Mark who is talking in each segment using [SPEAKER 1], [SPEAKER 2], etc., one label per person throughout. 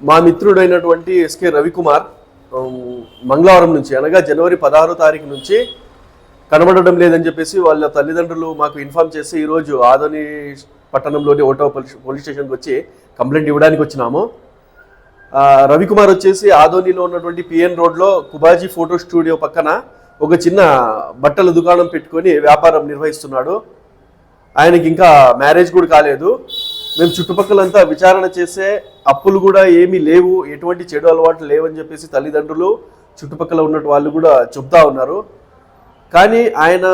[SPEAKER 1] మా మిత్రుడైనటువంటి ఎస్కే రవికుమార్ మంగళవారం నుంచి అనగా జనవరి పదహారో తారీఖు నుంచి కనబడడం లేదని చెప్పేసి వాళ్ళ తల్లిదండ్రులు మాకు ఇన్ఫామ్ చేసి ఈరోజు ఆదోని పట్టణంలోని ఓటో పోలీస్ పోలీస్ స్టేషన్కి వచ్చి కంప్లైంట్ ఇవ్వడానికి వచ్చినాము. రవికుమార్ వచ్చేసి ఆదోనిలో ఉన్నటువంటి పిఎన్ రోడ్లో కుబాజీ ఫోటో స్టూడియో పక్కన ఒక చిన్న బట్టల దుకాణం పెట్టుకొని వ్యాపారం నిర్వహిస్తున్నాడు. ఆయనకి ఇంకా మ్యారేజ్ కూడా కాలేదు. మేము చుట్టుపక్కలంతా విచారణ చేసే అప్పులు కూడా ఏమీ లేవు ఎటువంటి చెడు అలవాట్లు లేవని చెప్పేసి తల్లిదండ్రులు చుట్టుపక్కల ఉన్నట్టు వాళ్ళు కూడా చెప్తా ఉన్నారు. కానీ ఆయన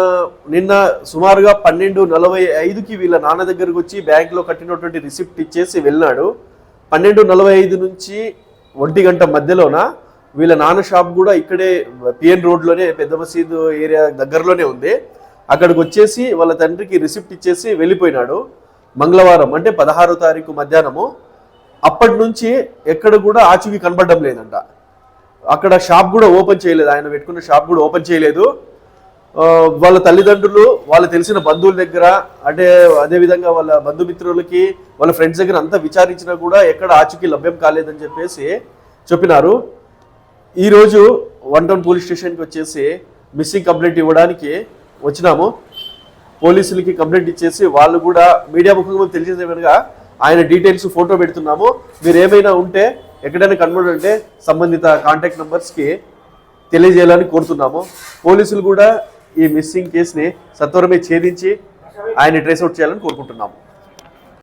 [SPEAKER 1] నిన్న సుమారుగా పన్నెండు నలభై ఐదుకి వీళ్ళ నాన్న దగ్గరకు వచ్చి బ్యాంకులో కట్టినటువంటి రిసిప్ట్ ఇచ్చేసి వెళ్ళినాడు. పన్నెండు నలభై ఐదు నుంచి ఒంటి గంట మధ్యలోన వీళ్ళ నాన్న షాప్ కూడా ఇక్కడే పిఎన్ రోడ్లోనే పెద్ద మసీదు ఏరియా దగ్గరలోనే ఉంది. అక్కడికి వచ్చేసి వాళ్ళ తండ్రికి రిసిప్ట్ ఇచ్చేసి వెళ్ళిపోయినాడు. మంగళవారం అంటే పదహారో తారీఖు మధ్యాహ్నము అప్పటి నుంచి ఎక్కడ కూడా ఆచూకీ కనబడడం లేదంట. అక్కడ షాప్ కూడా ఓపెన్ చేయలేదు ఆయన పెట్టుకున్న షాప్ కూడా ఓపెన్ చేయలేదు. వాళ్ళ తల్లిదండ్రులు వాళ్ళు తెలిసిన బంధువుల దగ్గర అంటే అదే విధంగా వాళ్ళ బంధుమిత్రులకి వాళ్ళ ఫ్రెండ్స్ దగ్గర అంతా విచారించినా కూడా ఎక్కడ ఆచూకీ లభ్యం కాలేదని చెప్పేసి చెప్పినారు. ఈరోజు వన్ టౌన్ పోలీస్ స్టేషన్కి వచ్చేసి మిస్సింగ్ కంప్లైంట్ ఇవ్వడానికి వచ్చినాము. పోలీసులకి కంప్లైంట్ ఇచ్చేసి వాళ్ళు కూడా మీడియా ముఖంగా తెలియజేసే విధంగా ఆయన డీటెయిల్స్ ఫోటో పెడుతున్నాము. మీరు ఏమైనా ఉంటే ఎక్కడైనా కనబడంటే సంబంధిత కాంటాక్ట్ నెంబర్స్కి తెలియజేయాలని కోరుతున్నాము. పోలీసులు కూడా ఈ మిస్సింగ్ కేసుని సత్వరమే ఛేదించి ఆయన ట్రేస్అవుట్ చేయాలని కోరుకుంటున్నాము.